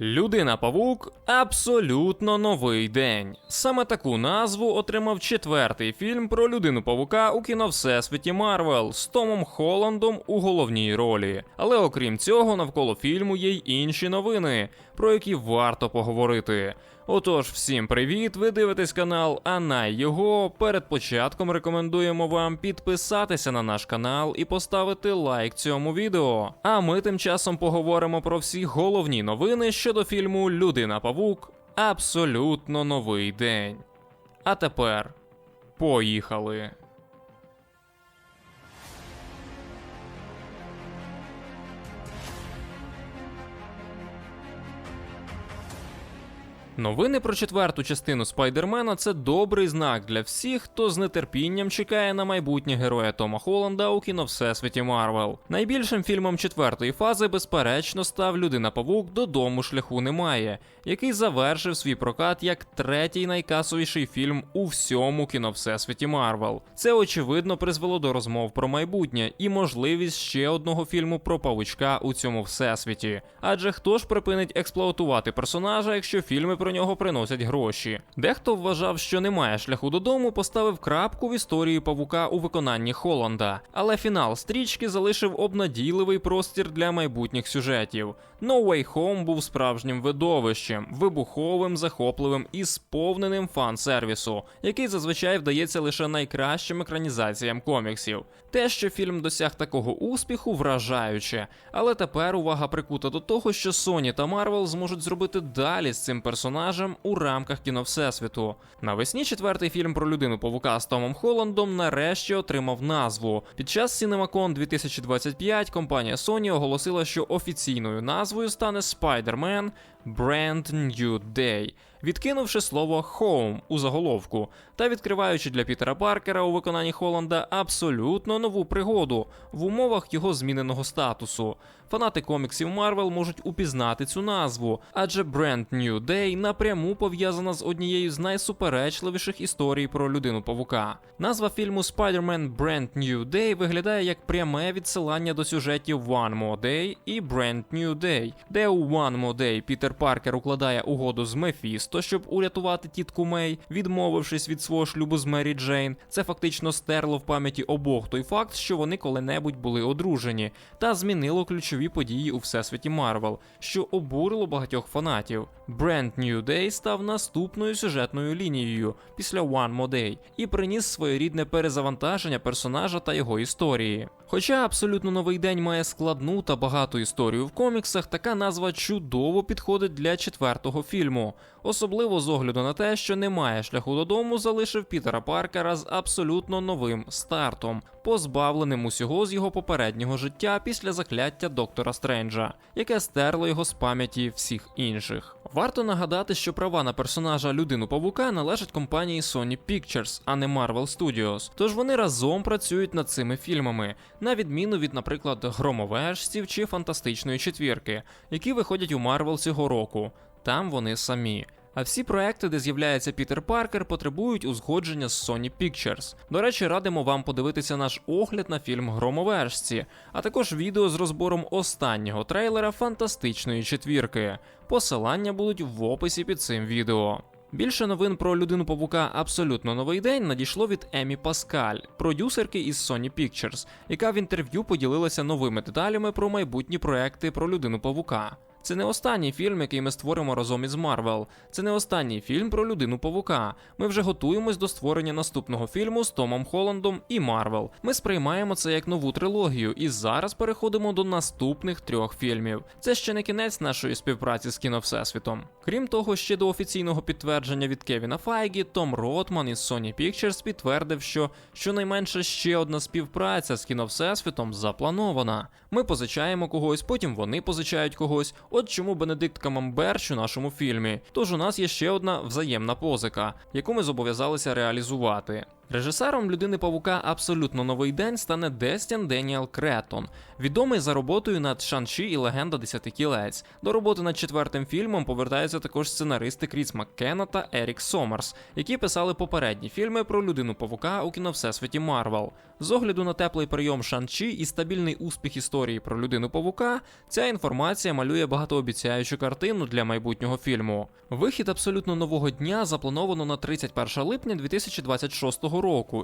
Людина Павук абсолютно новий день. Саме таку назву отримав четвертий фільм про людину Павука у кіно Всесвіті Марвел з Томом Холландом у головній ролі. Але окрім цього, навколо фільму є й інші новини, про які варто поговорити. Отож, всім привіт! Ви дивитесь канал Анай його. Перед початком рекомендуємо вам підписатися на наш канал і поставити лайк цьому відео. А ми тим часом поговоримо про всі головні новини щодо фільму Людина Павук. Абсолютно новий день. А тепер поїхали. Новини про четверту частину Спайдермена це добрий знак для всіх, хто з нетерпінням чекає на майбутнє героя Тома Холланда у кіно Всесвіті Марвел. Найбільшим фільмом четвертої фази, безперечно, став Людина Павук додому шляху немає, який завершив свій прокат як третій найкасовіший фільм у всьому кіно Всесвіті Марвел. Це очевидно призвело до розмов про майбутнє і можливість ще одного фільму про павучка у цьому всесвіті. Адже хто ж припинить експлуатувати персонажа, якщо фільми про нього приносять гроші? Дехто вважав, що немає шляху додому, поставив крапку в історії павука у виконанні Холланда. Але фінал стрічки залишив обнадійливий простір для майбутніх сюжетів. No Way Home був справжнім видовищем, вибуховим, захопливим і сповненим фан-сервісу, який зазвичай вдається лише найкращим екранізаціям коміксів. Те, що фільм досяг такого успіху, вражаюче, але тепер увага прикута до того, що Sony та Marvel зможуть зробити далі з цим персонажем у рамках кіно Всесвіту. Навесні четвертий фільм про людину павука з Томом Холландом нарешті отримав назву. Під час CinemaCon 2025 компанія Sony оголосила, що офіційною назвою стане Spider-Man Brand New Day, відкинувши слово Home у заголовку та відкриваючи для Пітера Паркера у виконанні Холланда абсолютно нову пригоду в умовах його зміненого статусу. Фанати коміксів Марвел можуть упізнати цю назву, адже Brand New Day напряму пов'язана з однією з найсуперечливіших історій про людину павука. Назва фільму Spider-Man Brand New Day виглядає як пряме відсилання до сюжетів One More Day і Brand New Day, де у One More Day Пітер Паркер укладає угоду з Мефісто, щоб урятувати тітку Мей, відмовившись від свого шлюбу з Мері Джейн. Це фактично стерло в пам'яті обох той факт, що вони коли-небудь були одружені, та змінило ключові події у всесвіті Марвел, що обурило багатьох фанатів. Brand New Day став наступною сюжетною лінією після One More Day і приніс своєрідне перезавантаження персонажа та його історії. Хоча абсолютно новий день має складну та багату історію в коміксах, така назва чудово підходить для четвертого фільму, особливо з огляду на те, що немає шляху додому, залишив Пітера Паркера з абсолютно новим стартом, позбавленим усього з його попереднього життя після закляття доктора Стренджа, яке стерло його з пам'яті всіх інших. Варто нагадати, що права на персонажа людину павука належать компанії Sony Pictures, а не Marvel Studios. Тож вони разом працюють над цими фільмами, на відміну від, наприклад, громовежців чи фантастичної четвірки, які виходять у Marvel цього року. Там вони самі. А всі проекти, де з'являється Пітер Паркер, потребують узгодження з Sony Pictures. До речі, радимо вам подивитися наш огляд на фільм Громовержці, а також відео з розбором останнього трейлера фантастичної четвірки. Посилання будуть в описі під цим відео. Більше новин про людину павука абсолютно новий день надійшло від Емі Паскаль, продюсерки із Sony Pictures, яка в інтерв'ю поділилася новими деталями про майбутні проекти про людину павука. Це не останній фільм, який ми створимо разом із Марвел. Це не останній фільм про людину павука. Ми вже готуємось до створення наступного фільму з Томом Холландом і Марвел. Ми сприймаємо це як нову трилогію, і зараз переходимо до наступних трьох фільмів. Це ще не кінець нашої співпраці з кіно Всесвітом. Крім того, ще до офіційного підтвердження від Кевіна Файгі, Том Ротман із Sony Pictures підтвердив, що щонайменше ще одна співпраця з кіно Всесвітом запланована. Ми позичаємо когось, потім вони позичають когось. От чому Бенедикт Камамберч у нашому фільмі. Тож у нас є ще одна взаємна позика, яку ми зобов'язалися реалізувати. Режисером людини Павука абсолютно новий день стане Дестін Деніел Кретон, відомий за роботою над Шанчі і Легенда Десяти кілець. До роботи над четвертим фільмом повертаються також сценаристи Кріс Маккена та Ерік Сомерс, які писали попередні фільми про людину Павука у кіно Всесвіті Марвел. З огляду на теплий прийом Шанчі і стабільний успіх історії про людину Павука, ця інформація малює багатообіцяючу картину для майбутнього фільму. Вихід абсолютно нового дня заплановано на 31 липня 2026 року,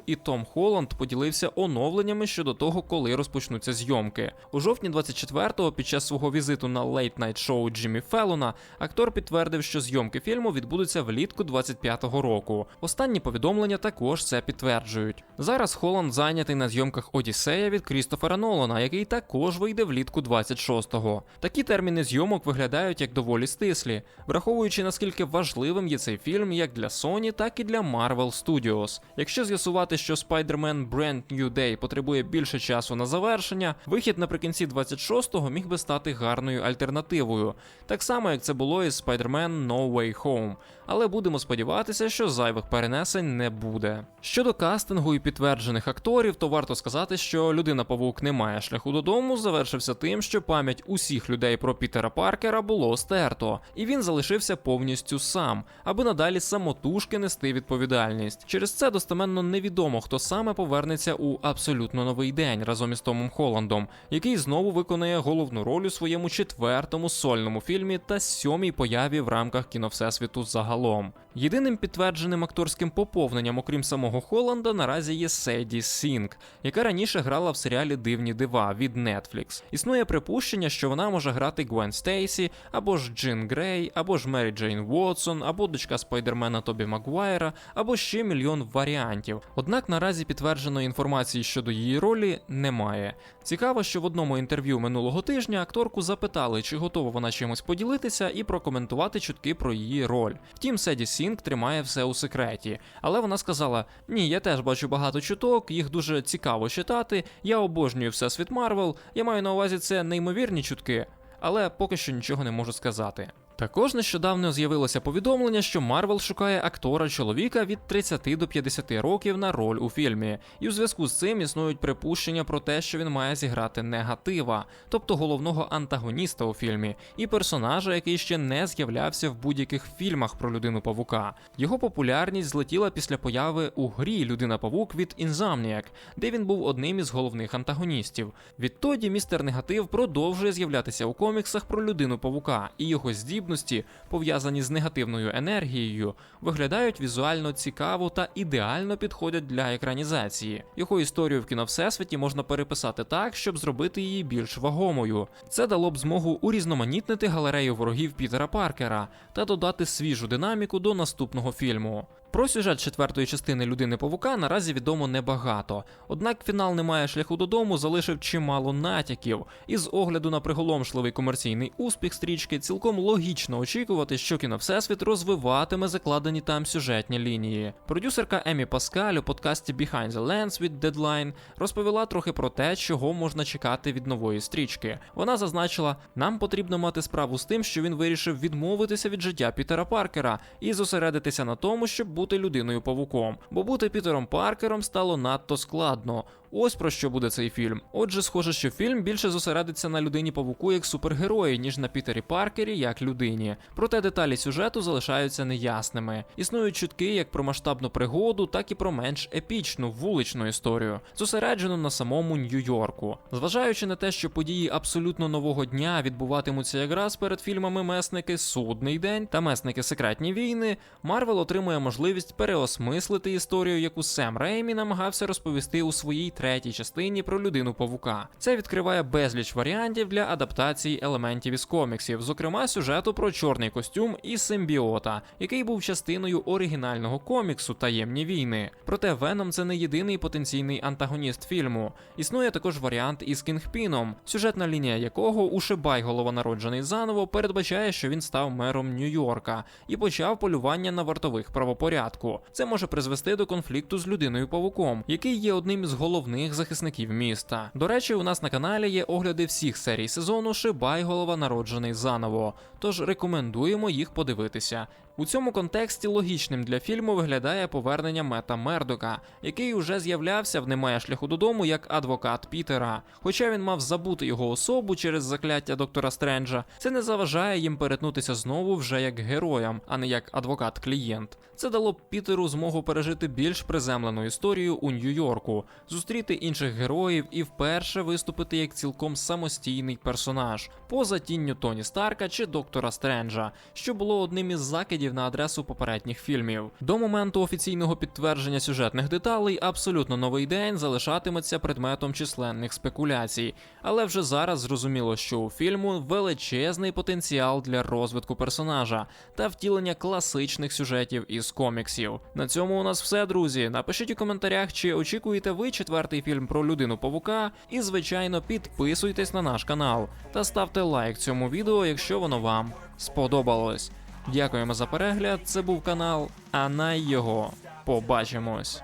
і Том Холланд поділився оновленнями щодо того, коли розпочнуться зйомки. У жовтні 24-го, під час свого візиту на Night Show Джиммі Феллона, актор підтвердив, що зйомки фільму відбудуться влітку 25-го року. Останні повідомлення також це підтверджують. Зараз Холланд зайнятий на зйомках Одіссея від Крістофера Нолана, який також вийде влітку 26-го. Такі терміни зйомок виглядають як доволі стислі, враховуючи наскільки важливим є цей фільм як для Sony, так і для Marvel Studios. Якщо з'ясувати, що Spider-Man Brand New Day потребує більше часу на завершення, вихід наприкінці 26-го міг би стати гарною альтернативою, так само як це було із Spider-Man No Way Home. Але будемо сподіватися, що зайвих перенесень не буде. Щодо кастингу і підтверджених акторів, то варто сказати, що людина Павук не має шляху додому, завершився тим, що пам'ять усіх людей про Пітера Паркера було стерто, і він залишився повністю сам, аби надалі самотужки нести відповідальність. Через це достеменно невідомо, хто саме повернеться у абсолютно новий день разом із Томом Холландом, який знову виконає головну роль у своєму четвертому сольному фільмі та сьомій появі в рамках кіно Всесвіту загалом. Єдиним підтвердженим акторським поповненням, окрім самого Холланда, наразі є Седі Сінк, яка раніше грала в серіалі Дивні дива від Netflix. Існує припущення, що вона може грати Гвен Стейсі, або ж Джин Грей, або ж Мері Джейн Уотсон, або дочка Спайдермена Тобі Магуайра, або ще мільйон варіантів. Однак наразі підтвердженої інформації щодо її ролі немає. Цікаво, що в одному інтерв'ю минулого тижня акторку запитали, чи готова вона чимось поділитися і прокоментувати чутки про її роль. Втім, Седі Сінг тримає все у секреті, але вона сказала: Ні, я теж бачу багато чуток, їх дуже цікаво читати. Я обожнюю всесвіт Марвел. Я маю на увазі це неймовірні чутки, але поки що нічого не можу сказати. Також нещодавно з'явилося повідомлення, що Марвел шукає актора чоловіка від 30 до 50 років на роль у фільмі, і у зв'язку з цим існують припущення про те, що він має зіграти негатива, тобто головного антагоніста у фільмі, і персонажа, який ще не з'являвся в будь-яких фільмах про людину павука. Його популярність злетіла після появи у грі Людина Павук від Insomniac, де він був одним із головних антагоністів. Відтоді містер Негатив продовжує з'являтися у коміксах про людину павука, і його здібності здібності, пов'язані з негативною енергією, виглядають візуально цікаво та ідеально підходять для екранізації. Його історію в кіно Всесвіті можна переписати так, щоб зробити її більш вагомою. Це дало б змогу урізноманітнити галерею ворогів Пітера Паркера та додати свіжу динаміку до наступного фільму. Про сюжет четвертої частини людини Павука наразі відомо небагато. Однак фінал не має шляху додому, залишив чимало натяків. І з огляду на приголомшливий комерційний успіх стрічки, цілком логічно очікувати, що кіно Всесвіт розвиватиме закладені там сюжетні лінії. Продюсерка Емі Паскаль у подкасті Behind the Lens від Deadline розповіла трохи про те, чого можна чекати від нової стрічки. Вона зазначила, нам потрібно мати справу з тим, що він вирішив відмовитися від життя Пітера Паркера і зосередитися на тому, щоб бути людиною павуком, бо бути Пітером Паркером стало надто складно. Ось про що буде цей фільм. Отже, схоже, що фільм більше зосередиться на людині павуку як супергерої, ніж на Пітері Паркері як людині. Проте деталі сюжету залишаються неясними. Існують чутки як про масштабну пригоду, так і про менш епічну вуличну історію, зосереджену на самому Нью-Йорку. Зважаючи на те, що події абсолютно нового дня відбуватимуться якраз перед фільмами Месники Судний день та Месники Секретні війни, Марвел отримує можливість переосмислити історію, яку Сем Реймі намагався розповісти у своїй третій частині про людину павука. Це відкриває безліч варіантів для адаптації елементів із коміксів, зокрема сюжету про чорний костюм і симбіота, який був частиною оригінального коміксу Таємні війни. Проте Веном це не єдиний потенційний антагоніст фільму. Існує також варіант із Кінгпіном, сюжетна лінія якого Ушибай, головонароджений заново, передбачає, що він став мером Нью-Йорка і почав полювання на вартових правопорядку. Це може призвести до конфлікту з людиною павуком, який є одним із головних захисників міста. До речі, у нас на каналі є огляди всіх серій сезону Шибай голова народжений заново. Тож рекомендуємо їх подивитися. У цьому контексті логічним для фільму виглядає повернення Мета Мердока, який уже з'являвся в немає шляху додому як адвокат Пітера. Хоча він мав забути його особу через закляття доктора Стренджа, це не заважає їм перетнутися знову вже як героям, а не як адвокат-клієнт. Це дало б Пітеру змогу пережити більш приземлену історію у Нью-Йорку, зустріти інших героїв і вперше виступити як цілком самостійний персонаж, поза тінню Тоні Старка чи доктора Стренджа, що було одним із закидів на адресу попередніх фільмів. До моменту офіційного підтвердження сюжетних деталей абсолютно новий день залишатиметься предметом численних спекуляцій, але вже зараз зрозуміло, що у фільму величезний потенціал для розвитку персонажа та втілення класичних сюжетів із коміксів. На цьому у нас все, друзі. Напишіть у коментарях, чи очікуєте ви четвертий фільм про людину павука, і звичайно підписуйтесь на наш канал та ставте лайк цьому відео, якщо воно вам сподобалось. Дякуємо за перегляд. Це був канал, а на його побачимось.